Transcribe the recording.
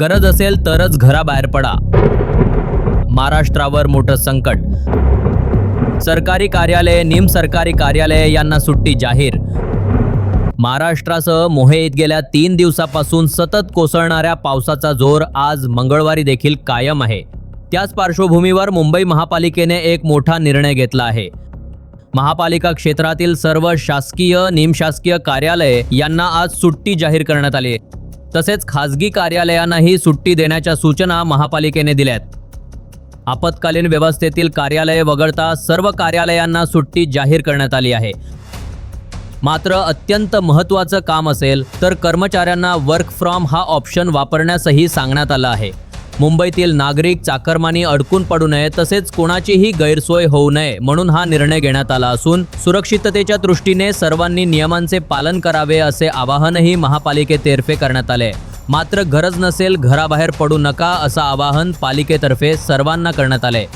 गरज असेल तरच घराबाहेर पडा. महाराष्ट्रावर मोठं संकट. सरकारी कार्यालय निमसरकारी कार्यालय यांना सुट्टी जाहीर. महाराष्ट्रासह मोहेत गेल्या तीन दिवसापासून सतत कोसळणाऱ्या पावसाचा जोर आज मंगळवारी देखील कायम आहे. त्याच पार्श्वभूमीवर मुंबई महापालिकेने एक मोठा निर्णय घेतला आहे. महापालिका क्षेत्रातील सर्व शासकीय निमशासकीय कार्यालये यांना आज सुट्टी जाहीर करण्यात आली आहे. तसेच खासगी कार्यालयांनाही सुट्टी देण्याच्या सूचना महापालिकेने दिल्यात. आपत्कालीन व्यवस्थेतील कार्यालये वगळता सर्व कार्यालयांना सुट्टी जाहीर करण्यात आली आहे. मात्र अत्यंत महत्त्वाचं काम असेल तर कर्मचाऱ्यांना वर्क फ्रॉम हा ऑप्शन वापरण्यासही सांगण्यात आलं आहे. मुंबईतील नागरिक चाकरमानी अडकून पडू नये तसेच कोणाचीही गैरसोय होऊ नये म्हणून हा निर्णय घेण्यात आला असून सुरक्षिततेच्या दृष्टीने सर्वांनी नियमांचे पालन करावे असे आवाहनही महापालिकेतर्फे करण्यात आले. मात्र गरज नसेल घराबाहेर पडू नका असं आवाहन पालिकेतर्फे सर्वांना करण्यात आले.